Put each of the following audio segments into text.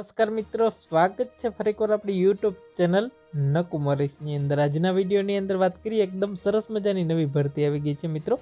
નમસ્કાર મિત્રો, સ્વાગત છે ફરી એકવાર આપણી યુટ્યુબ ચેનલ નકુમરીશની અંદર. આજના વિડીયોની અંદર વાત કરીએ, એકદમ સરસ મજાની નવી ભરતી આવી ગઈ છે મિત્રો.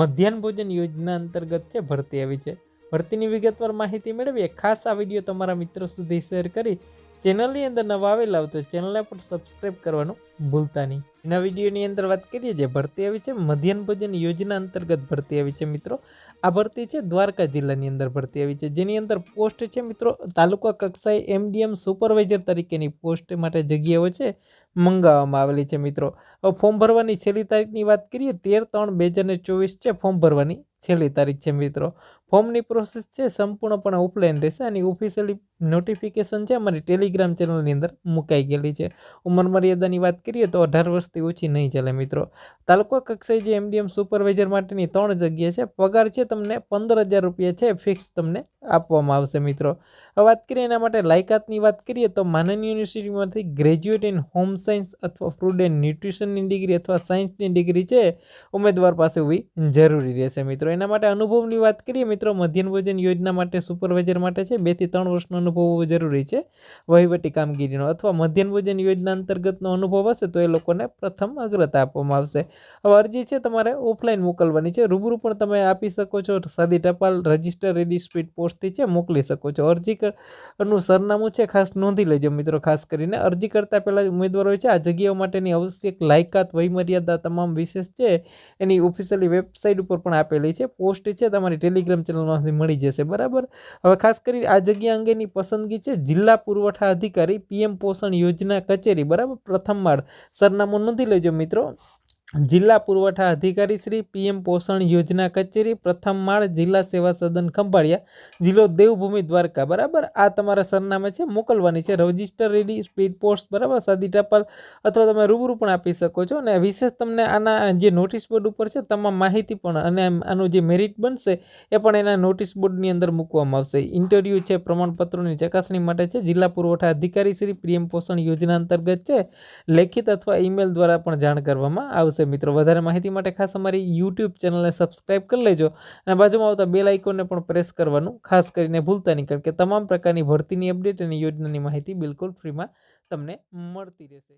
મધ્યાહન ભોજન યોજના અંતર્ગત છે, ભરતી આવી છે. ભરતીની વિગતવાર માહિતી મેળવીએ. ખાસ આ વીડિયો તમારા મિત્રો સુધી શેર કરી ચેનલની અંદર નવા આવેલા તો ચેનલને પણ સબસ્ક્રાઈબ કરવાનું ભૂલતા નહીં. એના વિડીયોની અંદર વાત કરીએ, જે ભરતી આવી છે, મધ્યાહન ભોજન યોજના અંતર્ગત ભરતી આવી છે મિત્રો. આ ભરતી છે દ્વારકા જિલ્લાની અંદર ભરતી આવી છે. જેની અંદર પોસ્ટ છે મિત્રો તાલુકા કક્ષાએ એમડીએમ સુપરવાઇઝર તરીકેની પોસ્ટ માટે જગ્યાઓ છે. મંગાવવામાં આવેલી છે મિત્રો. હવે ફોર્મ ભરવાની છેલ્લી તારીખની વાત કરીએ, તેર ત્રણ બે હજાર ચોવીસ છે ફોર્મ ભરવાની છેલ્લી તારીખ છે મિત્રો. ફોર્મની પ્રોસેસ છે સંપૂર્ણપણે ઓફલાઈન રહેશે અને ઓફિશિયલી નોટિફિકેશન છે, અમારી ટેલિગ્રામ ચેનલની અંદર મુકાઈ ગયેલી છે. ઉંમર મર્યાદાની વાત કરીએ તો અઢાર વર્ષથી ઓછી નહીં ચાલે મિત્રો. તાલુકા કક્ષાએ જે એમડીએમ સુપરવાઇઝર માટેની ત્રણ જગ્યા છે, પગાર છે તમને પંદર હજાર રૂપિયા છે ફિક્સ તમને આપવામાં આવશે મિત્રો. હવે વાત કરીએ એના માટે લાયકાતની વાત કરીએ તો માનન યુનિવર્સિટીમાંથી ગ્રેજ્યુએટ ઇન હોમ સાયન્સ અથવા ફૂડ એન્ડ ન્યુટ્રિશનની ડિગ્રી અથવા સાયન્સની ડિગ્રી છે, ઉમેદવાર પાસે હોવી જરૂરી રહેશે. મિત્રો, એના માટે અનુભવની વાત કરીએ, મિત્રો, મધ્યાહન ભોજન યોજના માટે સુપરવાઇઝર માટે છે બેથી ત્રણ વર્ષનો અનુભવ હોવો જરૂરી છે. વહીવટી કામગીરીનો અથવા મધ્યાહન ભોજન યોજના અંતર્ગતનો અનુભવ હશે તો એ લોકોને પ્રથમ અગ્રતા આપવામાં આવશે. હવે અરજી છે તમારે ઓફલાઈન મોકલવાની છે, રૂબરૂ પણ તમે આપી શકો છો, સાદી ટપાલ રજિસ્ટર રેડી સ્પીડ પોસ્ટથી છે, મોકલી શકો છો. અરજી નું સરનામું છે, ખાસ નોંધી લેજો મિત્રો, ખાસ કરીને અરજી કરતાં પહેલાં ઉમેદવારોએ છે. આ જગ્યાઓ માટેની આવશ્યક લાયકાત, વયમર્યાદા તમામ વિશેષ છે. એની ઓફિશિયલી વેબસાઇટ ઉપર પણ આપેલી છે. પોસ્ટ છે. તમારી ટેલિગ્રામ ચેનલમાંથી મળી જશે. બરાબર? હવે ખાસ કરી આ જગ્યા અંગેની પસંદગી છે. જિલ્લા પુરવઠા અધિકારી પીએમ પોષણ યોજના કચેરી. બરાબર? પ્રથમ માળ. સરનામું નોંધી લેજો મિત્રો. જિલ્લા પુરવઠા અધિકારી શ્રી પીએમ પોષણ યોજના કચેરી પ્રથમ માળ જિલ્લા સેવા સદન ખંભાળિયા, જિલ્લો દેવભૂમિ દ્વારકા. બરાબર? આ તમારા સરનામે છે, મોકલવાની છે. રજિસ્ટર રેડી સ્પીડ પોસ્ટ બરાબર? સાદી ટપાલ અથવા તમે રૂબરૂ પણ આપી શકો છો. અને વિશેષ તમને આના જે નોટિસ બોર્ડ ઉપર છે, તમામ માહિતી પણ અને આનું જે મેરિટ બનશે, એ પણ એના નોટિસ બોર્ડની અંદર મૂકવામાં આવશે. ઇન્ટરવ્યૂ છે, પ્રમાણપત્રોની ચકાસણી માટે છે. જિલ્લા પુરવઠા અધિકારી શ્રી પીએમ પોષણ યોજના અંતર્ગત છે. લેખિત અથવા ઈમેલ દ્વારા પણ જાણ કરવામાં આવશે. મિત્રો. વધારે માહિતી માટે ખાસ અમારી યુટ્યુબ ચેનલને સબસ્ક્રાઇબ કરી લેજો અને બાજુમાં આવતા બેલ આઇકોનને પણ પ્રેસ કરવાનું ખાસ કરીને ભૂલતા નહીં, કારણ કે તમામ પ્રકારની ભરતીની અપડેટ અને યોજનાની માહિતી બિલકુલ ફ્રીમાં તમને મળતી રહેશે.